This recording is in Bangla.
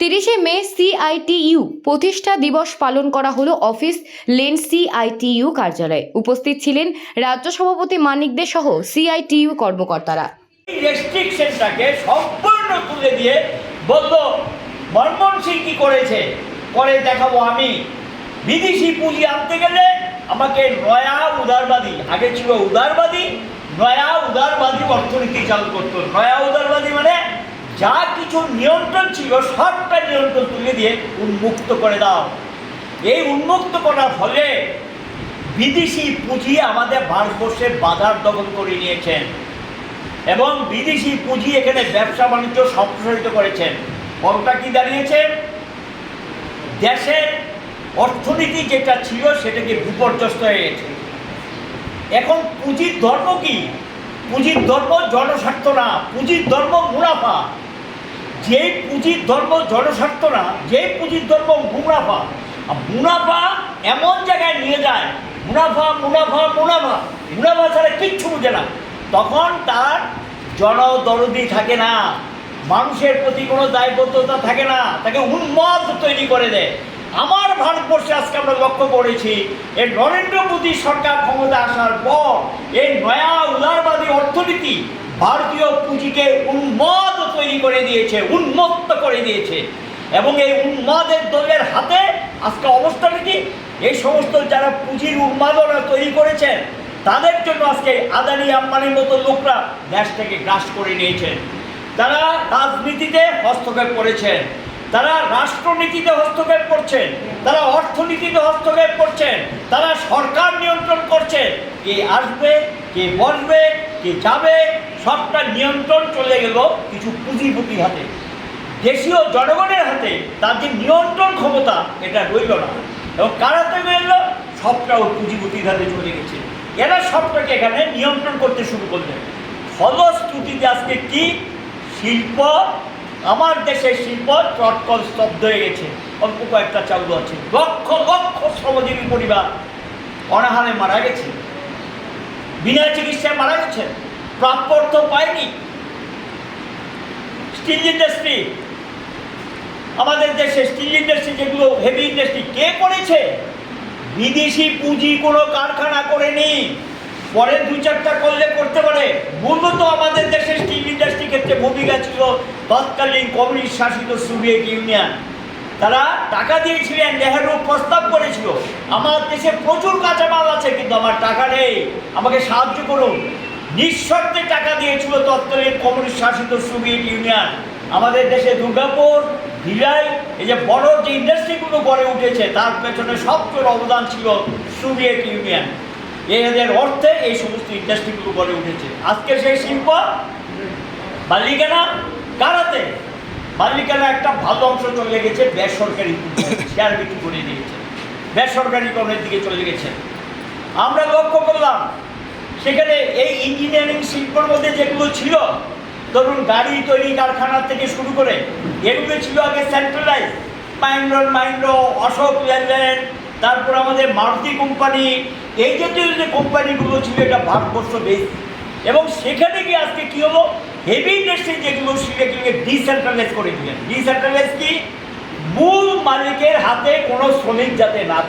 তিরিশে মে সিআইটিইউ প্রতিষ্ঠা দিবস পালন করা হলো অফিস লেন সিআইটিইউ কার্যালয়ে। উপস্থিত ছিলেন রাজ্য সভাপতি মানিক দে সহ সিআইটিইউ কর্মকর্তারা। রেস্ট্রিকশনটাকে সম্পূর্ণ তুলে দিয়ে বলল, মনমোহন সিং কি করেছে? করে দেখাবো আমি। বিদেশি পুঁজি আনতে গেলে আমাকে নয়া উদারবাদী, আগে ছিল উদারবাদী, নয়া উদারবাদী অর্থনীতি চালু করতো। নয়া উদারবাদী মানে যা কিছু নিয়ন্ত্রণ ছিল, সবটা নিয়ন্ত্রণ তুলে দিয়ে উন্মুক্ত করে দাও। এই উন্মুক্ত করার ফলে বিদেশি পুঁজি আমাদের ভারতবর্ষে বাজার দখল করে নিয়েছেন এবং বিদেশি পুঁজি এখানে ব্যবসা বাণিজ্য সম্প্রসারিত করেছেন। ফলটা কি দাঁড়িয়েছে? দেশের অর্থনীতি যেটা ছিল সেটাকে বিপর্যস্ত হয়ে গেছে। এখন পুঁজির ধর্ম কি? পুঁজির ধর্ম জনস্বার্থ না, পুঁজির ধর্ম মুনাফা। যে পুঁজির ধর্ম জনস্বার্থ না যে পুঁজির ধর্ম মুনাফা মুনাফা এমন জায়গায় নিয়ে যায়, মুনাফা মুনাফা মুনাফা মুনাফা ছাড়া কিচ্ছু বুঝে না। তখন তার জনদরদি থাকে না, মানুষের প্রতি কোনো দায়বদ্ধতা থাকে না, তাকে উন্মাদ তৈরি করে দেয়। আমার ভারতবর্ষে আজকে আমরা লক্ষ্য করেছি এই নরেন্দ্র মোদী সরকার ক্ষমতা আসার পর এই নয়া উদারবাদী অর্থনীতি ভারতীয় পুঁজিকে উন্মাদ তৈরি করে দিয়েছে, উন্মত্ত করে দিয়েছে। এবং এই উন্মাদের দলের হাতে আজকে অবস্থাটা কি? এই সমস্ত যারা পুঁজির উন্মাদনা তৈরি করেছেন, তাদের জন্য আজকে আদানি আম্বানির মতো লোকরা দেশটাকে গ্রাস করে নিয়েছেন। তারা রাজনীতিতে হস্তক্ষেপ করেছেন, তারা রাষ্ট্রনীতিতে হস্তক্ষেপ করছেন, তারা অর্থনীতিতে হস্তক্ষেপ করছেন, তারা সরকার নিয়ন্ত্রণ করছেন। কে আসবে, কে বসবে, কে যাবে সবটা নিয়ন্ত্রণ চলে গেল কিছু পুঁজিপতির হাতে। দেশীয় জনগণের হাতে তার তাদের নিয়ন্ত্রণ ক্ষমতা, এটা রইল না। এবং কারাতে রইল সবটা ওই পুঁজিপতির হাতে চলে গেছে। এরা সবটাকে এখানে নিয়ন্ত্রণ করতে শুরু করলেন ফলশ্রুতিতে আজকে কি? শিল্প। আমার দেশের শিল্প চটকল স্তব্ধ হয়ে গেছে। অল্প কয়েকটা চালু আছে। লক্ষ লক্ষ শ্রমজীবী পরিবার অনাহারে মারা গেছে। বিনা চিকিৎসায় মারা গেছে প্রাপ্য অর্থ পায়নি স্টিল ইন্ডাস্ট্রি আমাদের দেশে স্টিল ইন্ডাস্ট্রি যেগুলো হেভি ইন্ডাস্ট্রি কে করেছে? বিদেশি পুঁজি কোনো কারখানা করেনি। পরে দু চারটা করলে করতে পারে। মূলত আমাদের দেশের স্টিল ইন্ডাস্ট্রি ক্ষেত্রে ভূমিকা ছিল তৎকালীন কমিউনিস্ট শাসিত সোভিয়েত ইউনিয়ন। তারা টাকা দিয়েছিলেন নেহেরু প্রস্তাব করেছিল। আমার দেশে প্রচুর কাঁচামাল আছে, কিন্তু আমার টাকা নেই। আমাকে সাহায্য করুন। নিঃশর্তে টাকা দিয়েছিল তৎকালীন কমিউনিস্ট শাসিত সোভিয়েত ইউনিয়ন। আমাদের দেশে দুর্গাপুর, ভিলাই, এই যে বড় যে ইন্ডাস্ট্রিগুলো গড়ে উঠেছে, তার পেছনে সবচেয়ে অবদান ছিল সোভিয়েত ইউনিয়ন। এদের অর্থে এই সমস্ত ইন্ডাস্ট্রিগুলো গড়ে উঠেছে। আজকে সেই শিল্প, বালিকানা, কারাতে? মালিকানা একটা ভালো অংশ চলে গেছে, বেসরকারি শেয়ার বিক্রি করে দিয়েছে। বেসরকারিকরণের দিকে চলে গেছে। আমরা লক্ষ্য করলাম সেখানে এই ইঞ্জিনিয়ারিং শিল্পর মধ্যে যেগুলো ছিল, ধরুন গাড়ি তৈরি কারখানা থেকে শুরু করে, এগুলো ছিল আগে সেন্ট্রালাইজ মাইন্ড্র মাইন্ড্র অশোক লেনদেন তারপর আমাদের মারুতি কোম্পানি এই জাতীয় যে কোম্পানিগুলো ছিল, এটা ভারতবর্ষ বেশ। এবং সেখানে গিয়ে আজকে কী হলো? হেভি ইন্ডাস্ট্রি যেগুলো সেগুলোকে ডিসেন্ট্রালাইজ করে দিলেন। ডিসেন্ট্রালাইজ কি? মূল মালিকের হাতে কোনো শ্রমিক যাতে না